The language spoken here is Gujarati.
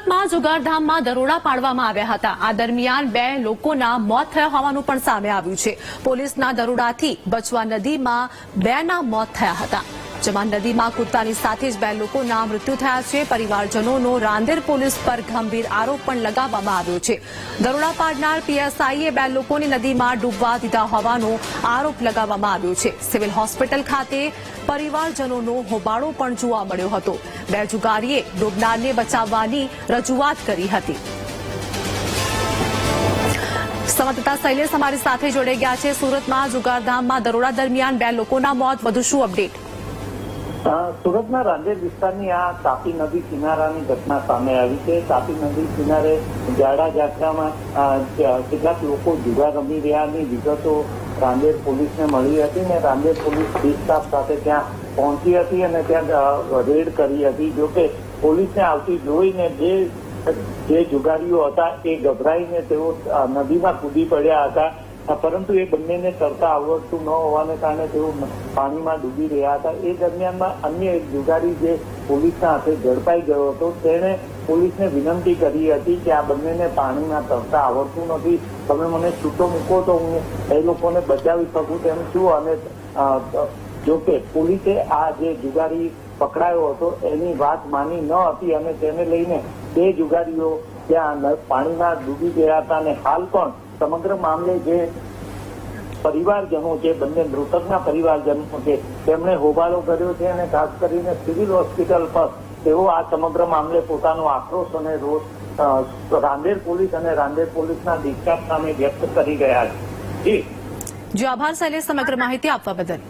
સુરતમાં જુગારધામમાં દરોડા પાડવામાં આવ્યા હતા. આ દરમિયાન બે લોકોના મોત થયા હોવાનું પણ સામે આવ્યું છે. પોલીસના દરોડાથી બચવા નદીમાં બેના મોત થયા હતા. જેમાં નદીમાં કૂદતાની સાથે જ બે લોકોના મૃત્યુ થયા છે. પરિવારજનોનો રાંદેર પોલીસ પર ગંભીર આરોપ પણ લગાવવામાં આવ્યો છે. દરોડા પાડનાર પીએસઆઈએ બે લોકોને નદીમાં ડૂબવા દીધા હોવાનો આરોપ લગાવવામાં આવ્યો છે. સિવિલ હોસ્પિટલ ખાતે પરિવારજનોનો હોબાળો પણ જોવા મળ્યો હતો. બે જુગારીએ ડૂબનારને બચાવવાની રજૂઆત કરી હતી. સંવાદદાતા શૈલેષ અમારી સાથે જોડાઈ ગયા છે. સુરતમાં જુગારધામમાં દરોડા દરમિયાન બે લોકોના મોત, વધુ શું અપડેટ? સુરતના રાંદેર વિસ્તારની આ તાપી નદી કિનારાની ઘટના સામે આવી છે. તાપી નદી કિનારે જાડા જાત્રામાં કેટલાક લોકો જુગાર રમી રહ્યાની વિગતો રાંદેર પોલીસને મળી હતી ને રાંદેર પોલીસ સ્ટાફ સાથે ત્યાં પહોંચી હતી અને ત્યાં રેડ કરી હતી. જોકે પોલીસને આવતી જોઈને જે જે જુગારીઓ હતા એ ગભરાઈને તેઓ નદીમાં કૂદી પડ્યા હતા. પરંતુ એ બંનેને તરતા આવડતું ન હોવાને કારણે તેઓ પાણીમાં ડૂબી રહ્યા હતા. એ દરમિયાનમાં અન્ય એક જુગારી જે પોલીસના હાથે ઝડપાઈ ગયો હતો, તેણે પોલીસને વિનંતી કરી હતી કે આ બંનેને પાણીમાં તરતા આવડતું નથી. તમે મને છૂટો મૂકો તો હું એ લોકોને બચાવી શકું તેમ છું. અને જોકે પોલીસે આ જે જુગારી પકડાયો હતો, એની વાત માની ન હતી અને તેને લઈને બે જુગારીઓ ત્યાં પાણીમાં ડૂબી ગયા હતા અને હાલ પણ સમગ્ર મામલે જે પરિવારજનો છે, બંને મૃતકના પરિવારજનો છે, તેમણે હોબાળો કર્યો છે અને ખાસ કરીને સિવિલ હોસ્પિટલ પર તેઓ આ સમગ્ર મામલે પોતાનો આક્રોશ અને રોષ રાંદેર પોલીસ અને રાંદેર પોલીસના ડિસ્ચાર્જ સામે વ્યક્ત કરી રહ્યા છે. જી. જે આભાર શૈલેષ, સમગ્ર માહિતી આપવા બદલ.